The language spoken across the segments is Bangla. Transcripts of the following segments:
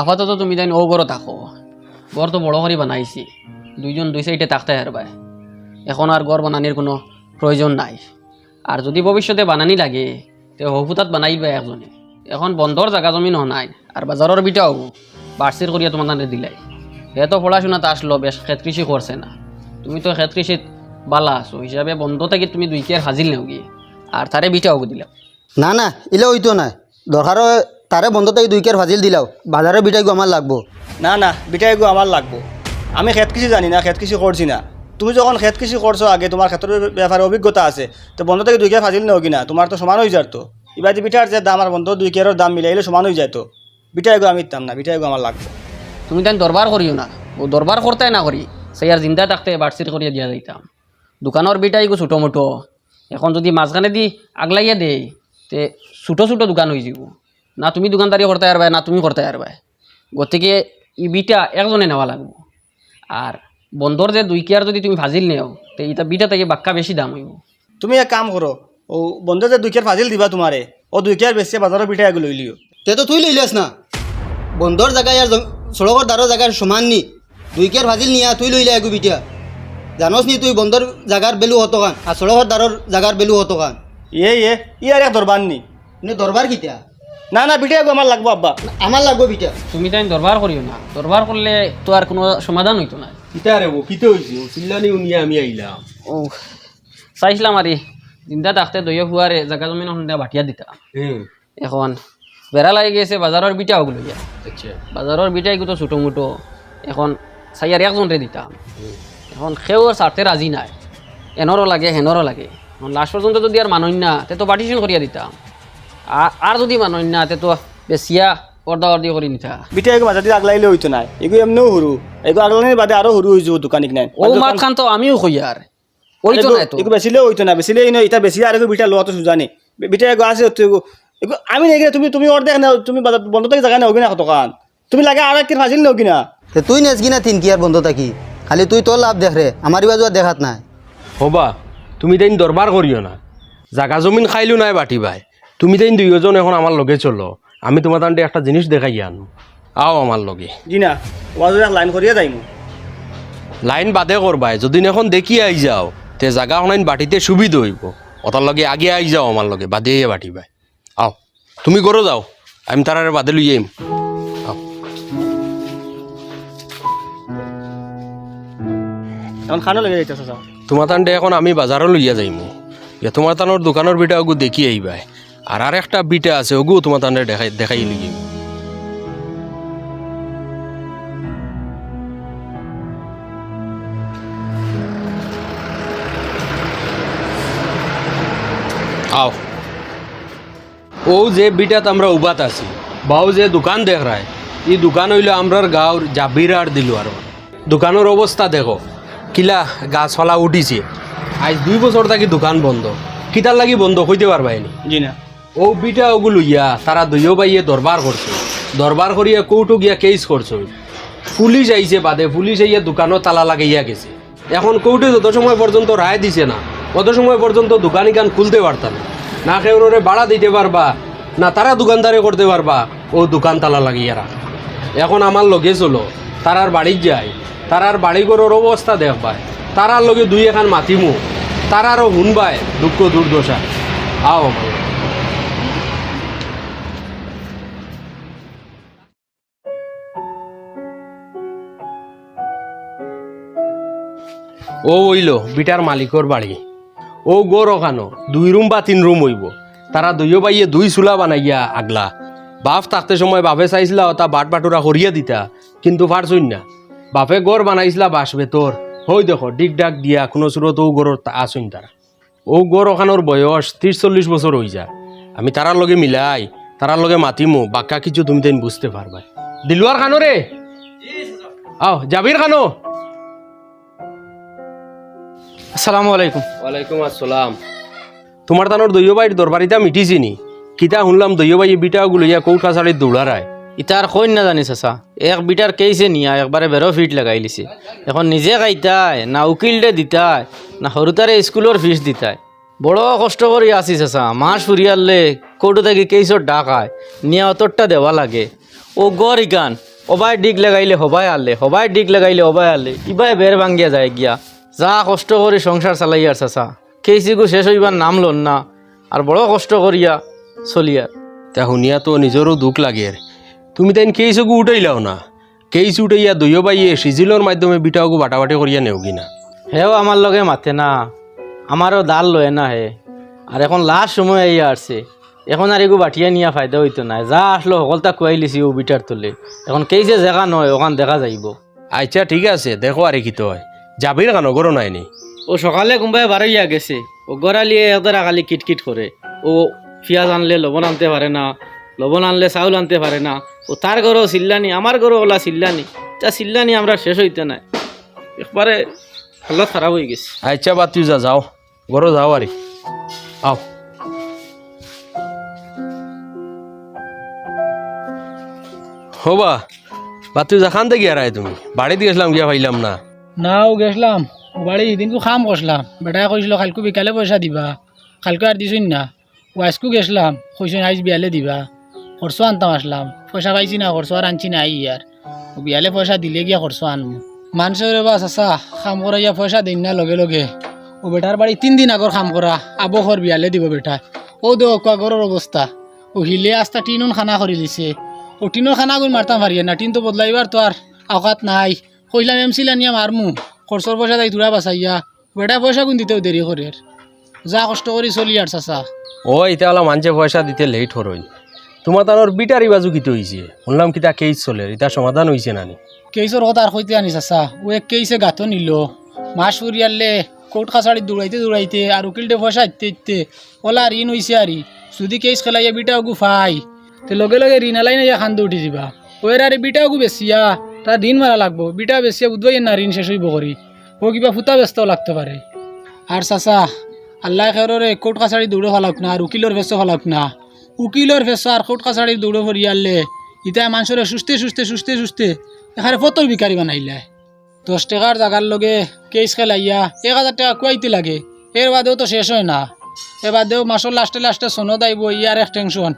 আপাতত তুমি তাই ও ঘর থাকো ঘর তো বড় করে বানাইছি। দুইজন দুই সাইডে থাকতে হারবাই এখন আর ঘর বানানির কোনো প্রয়োজন নাই। আর যদি ভবিষ্যতে বানানি লাগে তে হফুতাত বানাইবা একজনে। এখন বন্ধর জাগা জমিন নাই আর বাজারের বিটাও বার্ষির করিয়া তোমার নামে দিলাই। হে তো পড়াশোনাতে আসলো বেশ ক্ষেত কৃষি করছে না। তুমি তো ক্ষেত কৃষিত বালা আছো হিসাবে বন্ধ থেকে তুমি দুই কেয়ার হাজিল নেও গিয়ে আর তারে বিটাও দিলাম না না ইলে হইতো না দরকার তারে বন্ধ দুই কেয়ার ফাজিল দিলাও। বাজারে বিটাইগো আমার লাগবো। না না বিটা এগো আমার লাগবো। আমি খেত কিছু জানি না খেত কিছু করছি না। তুমি যখন খেত কিছু করছ আগে তোমার ক্ষেত্রের ব্যাপারে অভিজ্ঞতা আছে। তো বন্ধ থেকে দুই কেয়ার ফাজিল নেও কিনা তোমার তো সমান হয়ে যায় তো। এবার যে বিটার যে দাম আর বন্ধ দুই কেয়ারের দাম মিলাইলে সমান হয়ে যায় তো। বিটা এগো আমি ইতাম না বিটা এগো আমার লাগবে। তুমি তাই দরবার করিও না। ও দরবার করতে না করি সেই আর জিন্দা থাকতে বার্ষির করিয়া দিয়া যাইতাম। দোকানের বিটাই গো ছোটো মোটো। এখন যদি মাঝখানে দি আগলাইয়া দেই তে ছোটো ছোটো দোকান হয়ে যাব না তুমি দোকানদারি করতে পারবে না তুমি করতে পারবে। গতিকে ই বিটা একজনে নেওয়া লাগবো। আর বন্ধর যে দুই কেয়ার যদি তুমি ভাজিল নেও তে ইটা বিটা থেকে বাক্কা বেশি দাম হইব। তুমি এক কাম করো ও বন্ধ যে দুই কেয়ার ফাজিল দিবা তোমারে ও দুই কেয়ার বেশি বাজারের বিটা এগো লইলিও তে তো তুই লইলাস না। বন্ধর জায়গায় আর সড়কর দ্বারর জায়গায় সমান নি। দুই কেয়ার ফাজিল নিয়া তুই লইলে একু বিটিয়া জানোস নি তুই বন্ধর জাগার বেলু হতো কান আর সড়কর দ্বারর জাগার বেলু হতো কান ইয়ে ইয়ে ই আর এক দরবার নি। নে দরবার কিতা না না বিটা এগো আমার লাগবো আব্বা। আমার লাগবো বিটা। তুমি তাই দরবার করিও না। দরবার করলে তো আর কোনো সমাধান হইতো না। কিতা রে ও কিতে হয়েছে ও চিল্লানি উনিয়ে আমি আইলাম। ও চাইছিলাম আরে জিন্দা থাকতে দইয়ে ফুয়ারে জাগা জমিন বাটিয়া দিতাম হুম এখন বেড়া লাগি গেছে বাজারের বিটা ওগুলো আচ্ছা। বাজারের বিটাই তো ছোটো মোটো এখন চাইয়ার একজনরে দিতাম এখন সেও আর স্বার্থে রাজি নাই। এনরও লাগে হেনরও লাগে। এখন লাস্ট পর্যন্ত যদি আর মানই না তে তো পার্টিশন করিয়া দিতাম আর আর যদি মানই না তে তো বেছিয়া অর্ডা অর্দি করে নিতা বিটা এগো দিয়ে আগলাইলে হইতো না এগো এমনিও সরু এগো আগলানির বাদে আরও সরু হয়ে যাব দোকানিক নাই। ও মাত খান তো আমিও কই আর ওই তো। না তো এগো বেচিলেও হইতো না বেচিলে ইনো ইটা বেশি আর এগো বিটা লোয়া তো সুজানি বিটা এগো আছে তো এগো এগো আমি নেই তুমি তুমি অর্ধেক নাও তুমি বন্ধ থেকে জায়গা নাও কিনা দোকান তুমি লাগে আর এক ফাজিল নাও কিনা তুই নেস কিনা তিন কেয়ার বন্ধ থাকি। খালি তুই তোর লাভ দেখ রে আমার বাজু দেখাত নাই। হবা তুমি তাইন দরবার করিও না। জাগা জমিন খাইলো নাই বাটি ভাই তুমি তাইন দুইজন এখন আমার লগে চলো আমি তোমার তান্ডে একটা জিনিস দেখাই আনো। আও আমার লগে। জি না লাইন করিয়া যাইমু লাইন বাদে করবাই যদি এখন দেখি আই যাও তে জাগা অনাইন বাটিতে সুবিধা হইব। ওটার লগে আগে আই যাও আমার লগে বাদে বাটি ভাই আও তুমি করো যাও আমি তারারে বাদে লই আইম। এখন খানো লেগে যাইতেছে তোমার তান্ডে এখন আমি বাজারও লইয়া যাইমু। তোমার তানোর দোকানের বিটা দেখি আইবাই। আর আর একটা বিটা আছে ওগু তোমার তান্ডে দেখাই দেখাই লইয়া আও। ও যে বিটাত আমরা উবাত আছি বাউ যে দোকান দেখ রায় এই দোকান হইল আমরার গাঁর জাবিরার দিল আর। দোকানের অবস্থা দেখো, কিলা গাছ ফলা উঠিছে। আজ দুই বছর থাকি দোকান বন্ধ, কিতার লাগি বন্ধ হইতে পারবাইনি জি না। ও বিটা ওগুলো ইয়া, তারা দুইও বাইয়ে দরবার করছে। দরবার করিয়া কৌটো গিয়া কেস করছে পুলিশ আইছে বাদে, পুলিশ আইয়া দোকানও তালা লাগাইয়া গেছে। এখন কৌটে যত সময় পর্যন্ত রায় দিছে না, অত সময় পর্যন্ত দোকানি গান খুলতে পারতাম না। না কেউরে ভাড়া দিতে পারবা, না তারা দোকানদারে করতে পারবা, ও দোকান তালা লাগিয়ে রাখ। এখন আমার লগে চলো, তারার বাড়ির যায় তারার বাড়ি ঘরের অবস্থা দেখবায় তারার লগে দুই এখান মাতিমু। তারারও শুনবায় দুঃখ দুর্দশা। আও আমার ও হইল বিটার মালিকর বাড়ি। ও গোর ওখানো দুই রুম বা তিন রুম হইব। তারা দুইও বাইয়ে দুই চুলা বানাইয়া আগলা। বাপ থাকতে সময় বাপে চাইছিলা তা বাট বাটুরা করিয়া দিতা, কিন্তু পারছই না। বাপে গড় বানাইছিলা বাস বেতর হই দেখো, ডিগ ডাক দিয়া কোনো সুরত ও গড়র আসুন তারা ও গড় ওখানোর বয়স ত্রিশ চল্লিশ বছর হই যা আমি তারার লগে মিলাই তারার লগে মাতিমো বাক্কা কিছু তুমি তেন বুঝতে পারবা দিলুয়ার খানো রে আও জাবির খানো? আসসালামু আলাইকুম। ওয়ালাইকুম আসসালাম। তোমার তানোর দৈয় বাইর দরবারিতা মিটিছি নি কিতা শুনলাম দৈয় বাই বিটা গুলিয়া কৌঠা শাড়ির দৌড়ারায় ইতার কইন না জানি চাচা এক বিটার কেইছে নিয়া একবারে বেরো ফিট লাগাই লিছে। এখন নিজে খাইতাই না উকিলটে দিতাই না সৰুতাৰে স্কুলৰ ফিজ দিতাই। বড় কষ্ট কৰি আছি। চাচা মাছ ফুৰিয়ালে ক'তো থাকি কেইছত ডাক আয়। নিয়া অতরটা দেওয়া লাগে। ও গড় ইকান অবাই ডিগ লাগাইলে হবাই আলে হবাই ডিগ লাগাইলে অবাই আলে ইবাই বের ভাঙ্গিয়া যায় গিয়া। যা কষ্ট করে সংসার চালাই আর চাচা। কেসিগু শেষ হইবার নাম লন না আর বড় কষ্ট করিয়া চলিয়ার তা শুনিয়া তো নিজৰো দুখ লাগে তুমি তাইন কেইচকু উঠাইলাও না। কেইচ উঠাইয়া দুয়ো বাইয়ে সিজিলৰ মাধ্যমে বিটাওকু বাটাবাটি করিয়া নেও কিনা হেও আমার লগে মাথে না। আমারও দাল লয় না হে। আর এখন লাস্ট সময় আইয়া আসছে এখন আর এগু বাটিয়া নিয়া ফায়দা হইতো না যা আসলো সকলটা কুয়াই লিছি ও বিটার তুলে। এখন কেই যে জায়গা নয় ওখান দেখা যাইব। আচ্ছা ঠিক আছে। দেখো আরে কি তো হয় যাবির কেন গরো নাই নি? ও সকালে কোনবাই বাড়াইয়া গেছে। ও গড়ালিয়ে এদের আগালি কিটকিট করে ও পেঁয়াজ আনলে লবণ আনতে পারে না লবণ আনলে চাউল আনতে পারে না। ও তার ঘরও চিল্লানি আমার ঘরও ওলা চিল্লানি। তা চিল্লানি আমরা শেষ হইতে নাই। একবারে হালত খারাপ হয়ে গেছে। আচ্ছা বাদ তুই যা যাও। গরো যাও আরে আও। হবা বা তুই যা খান থেকে আর তুমি? বাড়িতে গেছিলাম গিয়া পাইলাম না। নাও গেছিলাম বাড়ি দিনকু খাম করছিলাম বেটাই কইছিল কালকু বিকালে পয়সা দিবা, কালকে আর দিছুন না। ওয়াইসকু গেছিলাম কইসুন আইজ বিয়ালে দিবা। খরচ আনতাম আসলাম পয়সা পাইছি না খরচ আর আনছি না ও বিয়ালে পয়সা দিলে গিয়া খরচ আনমু। মানুষের বাস আসা খাম করাইয়া পয়সা দিন না লগে লগে। ও বেটার বাড়ি তিন দিন আগর খাম করা আবহর বিয়ালে দিব বেটা ও দে ঘরের অবস্থা ও হিলে আস্তা টিনুন খানা করে দিছে। ও টিনের খানা গুণ মারতাম পারিয়ে না টিন তো বদলাইবার তো আর আওকাত নাই। কইলাম এমসিলা নিয়ে মারমু খরচর পয়সা তাই তুরা বাঁচাইয়া বেটা পয়সা গুণ দিতেও দেরি করে যা কষ্ট করি চলি আর চাচা। ও এটা হলো মানুষে পয়সা দিতে লেট হরইন তোমার তানোর বিটারি বাজু কিতে হইছে শুনলাম কিতা কেস চলে এটা সমাধান হইছে নানি। কেইসর কথা আর কইতে আনি চাচা। ও এক কেইসে গাতো নিল মাস ফুরিয়ালে কোর্ট কাছাড়ি দৌড়াইতে দৌড়াইতে আর উকিলটে পয়সা ইতে ইতে ওলা ঋণ হইছে আরি যদি কেস খেলাইয়া বিটাও গু ফাই। তে লগে লগে ঋণ এলাই না খান্দ উঠি দিবা। ওয়ের আরে বিটাও গু বেচিয়া তার ঋণ মারা লাগবো। বিটা বেচিয়া উদ্বাই না, ঋণ শেষ হইব করি। ও কিবা ফুটা ব্যস্ত লাগতে পারে। আর চাচা, আল্লাহ খেররে কোর্ট কাছাড়ি দৌড়ে ফেলাক না আর উকিলের ভেসে ফেলাক না। উকিলের ভেসে আর কোর্ট কাছাড়ি দৌড়ে ফরিয়ালে ইটা মানুষের সুস্থে সুস্থে সুস্থে সুস্থে এখানে ফতর বিকারি বানাইলে। দশ টাকার জাগার লগে কেস খেলাইয়া, এক হাজার টাকা কুয়াইতে লাগে। এর বাদেও তো শেষ হয় না। এ বাদেও মাসের লাস্টে লাস্টে সনদ আইব ইয়ার এক টেনশন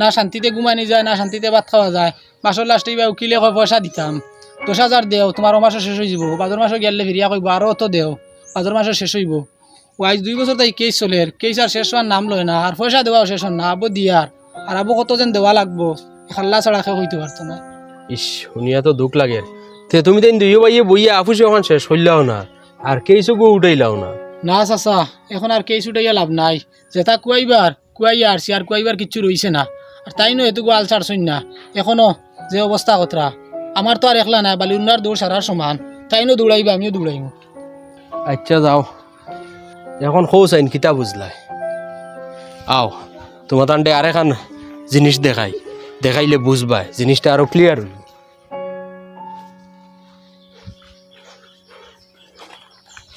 না শান্তিতে ঘুমানি যায় না শান্তিতে ভাত খাওয়া যায়। মাসের লাস্টে এবার উকিলে কয় পয়সা দিতাম দশ হাজার দেও তোমার মাসও শেষ হয়ে যাব। বাদর মাসও গেলে ফিরিয়া কইব আরও তো দেও বাদর মাসও শেষ হইব ও আজ দুই বছর তাই কেস চলে। কেস আর শেষ হওয়ার নাম লয় না। আর পয়সা দেওয়াও শেষ হন না। আবো দিয়ার আর আবো কত যেন দেওয়া লাগবো। খাল্লা ছাড়া খেয়ে হইতে পারতো না। ইস শুনিয়া তো দুঃখ লাগে। তে তুমি তাই দুইও বাইয়ে বইয়া আফুসে ওখান শেষ হইলাও না। আর কেইচকু উঠাইলাও না। না চাচা এখন আর কেস উঠাইয়া লাভ নাই। যেটা কুয়াইবার কুয়াইয়া আরছি আর কুয়াইবার কিচ্ছু রইছে না। আর তাই নো এটুকু আল ছাড়ছই না। এখনও যে অবস্থা কতরা? আমার তো আর একলা নাই বালি বালিউন্নার দৌড় সারার সমান। তাই নো দৌড়াইবা আমিও দৌড়াইব আচ্ছা যাও। এখন খোঁজ আইন কিতা বুঝলাই আও তোমার তান্ডে আর এখান জিনিস দেখাই। দেখাইলে বুঝবাই জিনিসটা আরও ক্লিয়ার হইল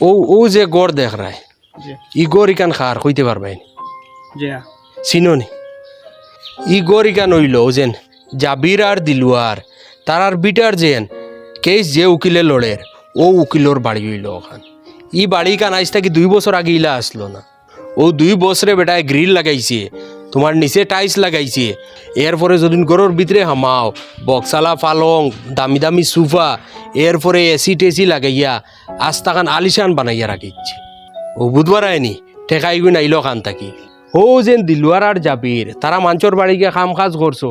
ও ও যে গড় দেখ রায় ই গড় ইকান খার কইতে পারবাই চিননি। ই গড় ইকান হইল ও যেন জাবির আর দিলুয়ার তার আর বিটার যেন কেস যে উকিলে লড়ের, ও উকিলর বাড়ি হইল ওখান। ই বাড়ি কান আজ থাকি দুই বছর আগে ইলা আসলো না। ও দুই বছরে বেটায় গ্রিল লাগাইছে, তোমার নিচে টাইলস লাগাইছে। এরপরে যদি ঘরের ভিতরে হামাও বক্সালা পালং দামি দামি সোফা, এরপরে এসি টেসি লাগাইয়া আস্তাখান আলিশান বানাইয়া রাখিছে ও বুধবার আয়নি ঠেকাই গুই নাইল খান থাকি। ও যেন দিলুয়ার আর জাবির, তারা মাঞ্চর বাড়িকে কাম কাজ করছ।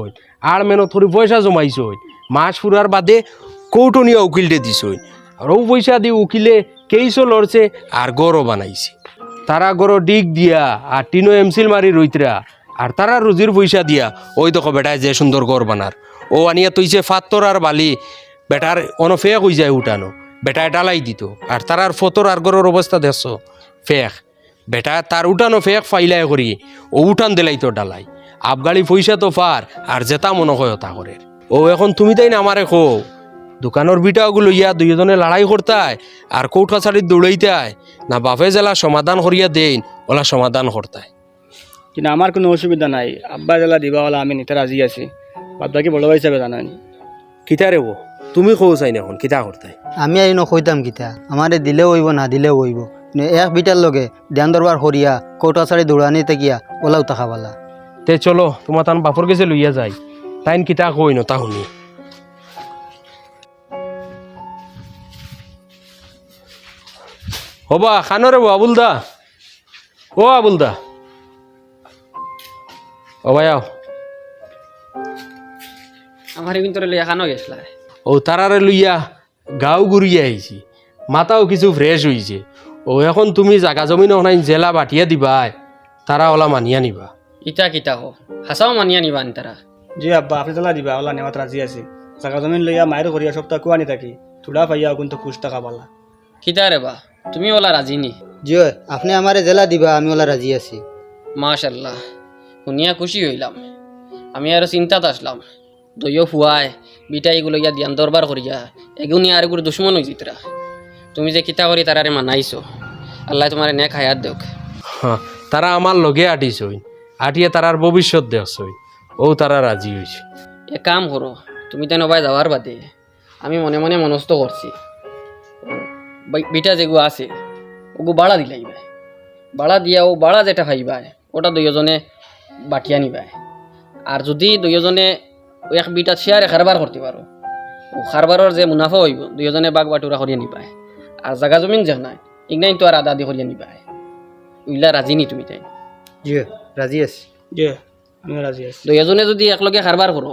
আর মেনো থরি পয়সা জমাইছ মাস ফুরার বাদে কৌটনীয় উকিলটে দিছ আর ও পয়সা দিয়ে উকিলে কেইসো লড়ছে আর গরও বানাইছে। তারা গরো ডিগ দিয়া আর টিনো এমসিল মারি রইতরা আর তারা রুজির পয়সা দিয়া ওই দেখো বেটায় যে সুন্দর গড় বানার ও আনিয়া তৈছে ফাত্তর আর বালি বেটার অন ফেক হয়ে যায় উঠানো বেটায় ডালাই দিত আর তারার ফতর আর গরর অবস্থা দেখছ ফেক। বেটা তার উঠানো ফেক ফাইলাই করি ও উঠান দিলাই। তো ডালাই আবগাড়ি পয়সা তো পার আর জেতা মনে হয় তা করে। ও এখন তুমি তাই না আমারে কো দোকানের বিটাগুলো ইয়া দুইজনে লড়াই করতায় আর কোর্ট কাছারিত দৌড়াইতায়। না বাপে জেলা সমাধান করিয়া দেন ওলা সমাধান করতায়। কিন্তু আমার কোনো অসুবিধা নাই। আব্বা জেলা দিবা ওলা আমি নিতে রাজি আছি। বাদ বাকি বড় ভাই হিসাবে জানানি কিতা রে ও তুমি কৌ চাই এখন কিতা করতায়? আমি আই নকইতাম কিতা। আমারে দিলেও হইব না দিলেও হইব। নে এক বিটার লগে ধ্যান দরবার করিয়া কৌটা ছাড়ি দৌড়ানি তেকিয়া ওলাও তাকাবালা তে চলো তোমার তান বাপর গেছে লইয়া যাই। তাইন কিতা কই ন তা শুনি। হবা খানরে আবুল দা। ও আবুল দা। ও ভাই আমার কিন্তু লইয়া খানো গেছিল। ও তারারে লইয়া গাও ঘুরিয়ে আইছি মাথাও কিছু ফ্রেশ হইছে ও এখন তুমি জাগা জমিন অনাই জেলা বাটিয়া দিবা তারা ওলা মানিয়া নিবা। ইটা কিতা হো। হাসাও মানিয়া নিবা নি তারা জি আব্বা আপনি তালা দিবা ওলা নেওয়াত রাজি আছে। জাগা জমিন লইয়া মায়ের করিয়া সপ্তাহ কুয়ানি থাকি থোড়া পাইয়া কিন্তু খুশ টাকা পালা। কিতা রে বা তুমি ওলা রাজি নি? জি আপনি আমারে জেলা দিবা আমি ওলা রাজি আছি। মাশাল্লাহ শুনিয়া খুশি হইলাম। আমি আরও চিন্তাত আসলাম দইও ফুয়ায় বিটা এগুলো ইয়া দিয়ান দরবার করিয়া এগুনি আর এগুলো দুশ্মন হয়ে জিতরা তুমি যে কিতা করি তারারে মানাইছো আল্লাহ তোমার নেক হায়াত দেখ হ্যাঁ, তারা আমার লগে আটিছই আটিয়ে তারার ভবিষ্যৎ দেখছই ও তারা রাজি হয়েছে। এ কাম করো তুমি তো নবাই যাওয়ার বাদে। আমি মনে মনে মনস্থ করছি। বাই- বিটা যেগু আছে ওগু বাড়া দিলাইবে বাড়া দিয়া ও বাড়া যেটা খাইবাই ওটা দুইজনে বাটিয়া নিবাই আর যদি দুইজনে ও এক বিটা শেয়ারে কারবার করতে পারো ও কারবারর যে মুনাফা হইব দুইজনে বাগ বাটুরা করিয়া নিবাই আর জাগা জমিন যে নাই ইগনাই তো আর আদা আদি করিয়া নিবাই উইলা রাজি নি তুমি তাই? জি। রাজি আছি। আমি রাজি আছি। দুইজনে যদি একলগে কারবার করো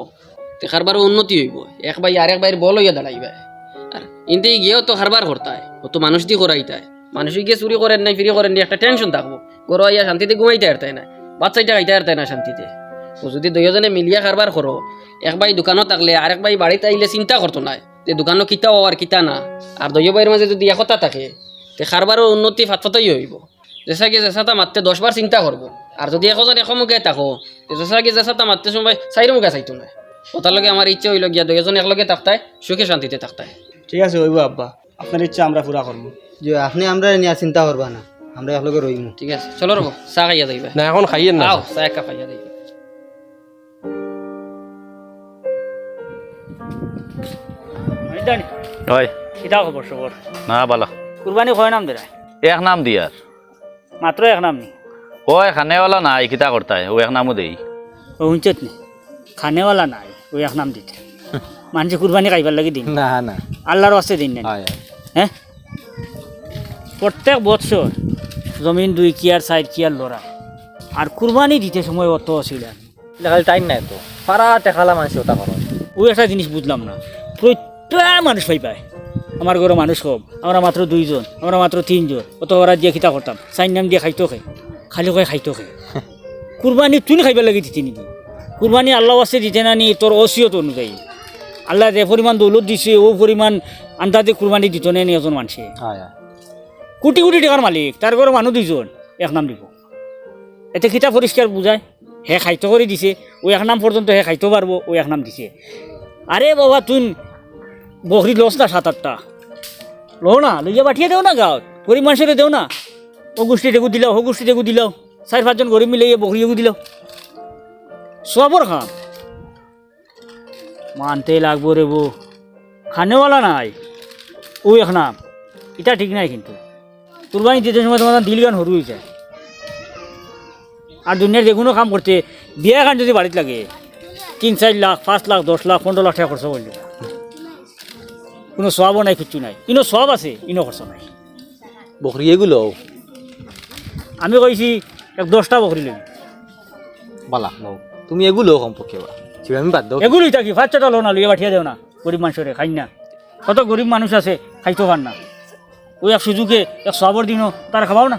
তে কারবারও উন্নতি হইব। এক বাই আর এক বাইর বল হইয়া দাঁড়াইবে আর ইনতে গিয়েও তো কারবার করতায় ও তো মানুষ দিয়ে করাইতায় মানুষ গিয়ে চুরি করেন নাই ফিরি করেন নাই একটা টেনশন থাকব। গরো আইয়া শান্তিতে ঘুমাইতে আরতায় না বাচ্চাইটা খাইতে আরতায় না শান্তিতে। ও যদি দুইজনে মিলিয়া কারবার করো এক বাই দোকানত থাকলে আর এক বাই বাড়িতে আইলে চিন্তা করতো না যে দোকানও কিতা আর কিতা না। আর দৈয় বাইর মাঝে যদি একতা থাকে তে কারবারও উন্নতি ফাতফাতই হইব। জেসা কি জেসাটা মারতে দশবার চিন্তা করব আর যদি এখন এসমুখে থাকো কি জেসাটা মারতে সময় চাইর মুখে চাইতো না ওটার লগে আমার ইচ্ছে হইল গিয়া দুইজন একলগে থাকতায় সুখে শান্তিতে থাকতায় ঠিক আছে হইব আব্বা। আপনার ইচ্ছা আমরা পুরা করব। জি আপনি আমরা নিয়ে চিন্তা করবা না আমরা একলগে রইমু। ঠিক আছে চলো রব চা খাইয়া যাইবে। না এখন খাইয়েন না। আও চা এক খাইয়া যাইবে। হয়। খবর সবর না বালা কুরবানি কয় নাম দেয় এক নাম দিয়ার মাত্র এক নাম নি? ও খানেওয়ালা নাই কিতা করতাই? ও এক নামও দেই। ও হুঁচত নি? খানেওয়ালা নাই ওই এক নাম দিতে। মানুষে কুরবানি খাইবার লাগি দিন। না না। আল্লাহর আছে দিন না? হয় হ্যাঁ। প্রত্যেক বছর জমিন দুই কিয়ার সাইড কিয়ার লড়া আর কুরবানি দিতে সময় অত অসুবিধা নেই। খালি টাইম নাই তো। পারা টেকালা মানুষ ওটা করো ওই একটা জিনিস বুঝলাম না। প্রত্যেক মানুষ পাই পায়। আমার ঘরে মানুষ কম আমরা মাত্র দুইজন আমরা মাত্র তিনজন। অত ওরা দিয়ে খিতা করতাম চাইন নাম দিয়ে খাইতো খাই খালি কয় খাইতো খাই কুরবানি তুই খাইবার লাগে দিতে নিদি কুরবানি আল্লাহ আছে দিতে না নি তোর অসিয়ত অনুযায়ী। আল্লাহ যে পরিমাণ দৌলত দিছে ও পরিমাণ আন্দাজে কুরবানি দিত নে নি এজন মানুষে হয় কোটি কোটি টাকার মালিক তার ঘরে মানুহ দুইজন এক নাম দিব। এতে কিতা পরিষ্কার বুঝায় হে খাইতো করে দিছে ও এক নাম পর্যন্ত হে খাইতে পারব ও এক নাম দিছে। আরে বাবা তুই বকরি লস না সাত আটটা লো না লইয়া পাঠিয়ে দেও না গাঁৱত গরিব মানুষের দেও না। ও গোষ্ঠী দিলাও ও গোষ্ঠী দিলাও। চার পাঁচজন গরিব মিলে বকরি এগু দিলাও। সবর খাম। মানতে লাগবো রে বো খানেওয়ালা নাই। ও এক নাম। এটা ঠিক নাই কিন্তু। কুরবানি দিতে সময় তোমার দিল গান সরু হয়ে যায়। আর দুনিয়ার যে কোনো কাম করতে বিয়া গান যদি বাড়িতে লাগে, তিন চার লাখ, পাঁচ লাখ দশ লাখ পনেরো লাখ টাকা খরচ করলে কোনো সবও নাই কিচ্ছু নাই। ইনো সব আছে, ইনো খরচ নাই। বকরি এগুলো আমি কইছি এক দশটা বকরি লই বালা নৌ তুমি এগুলো বা আমি বাদ দাও। এগুলোই থাকি বাচ্চাটা লো না লইয়া পাঠিয়ে দেও না। গরিব মানুষের খাই না। কত গরিব মানুষ আছে খাইতে পার না। ওই এক সুযোগে এক সবর দিনও তারা খাবাও না।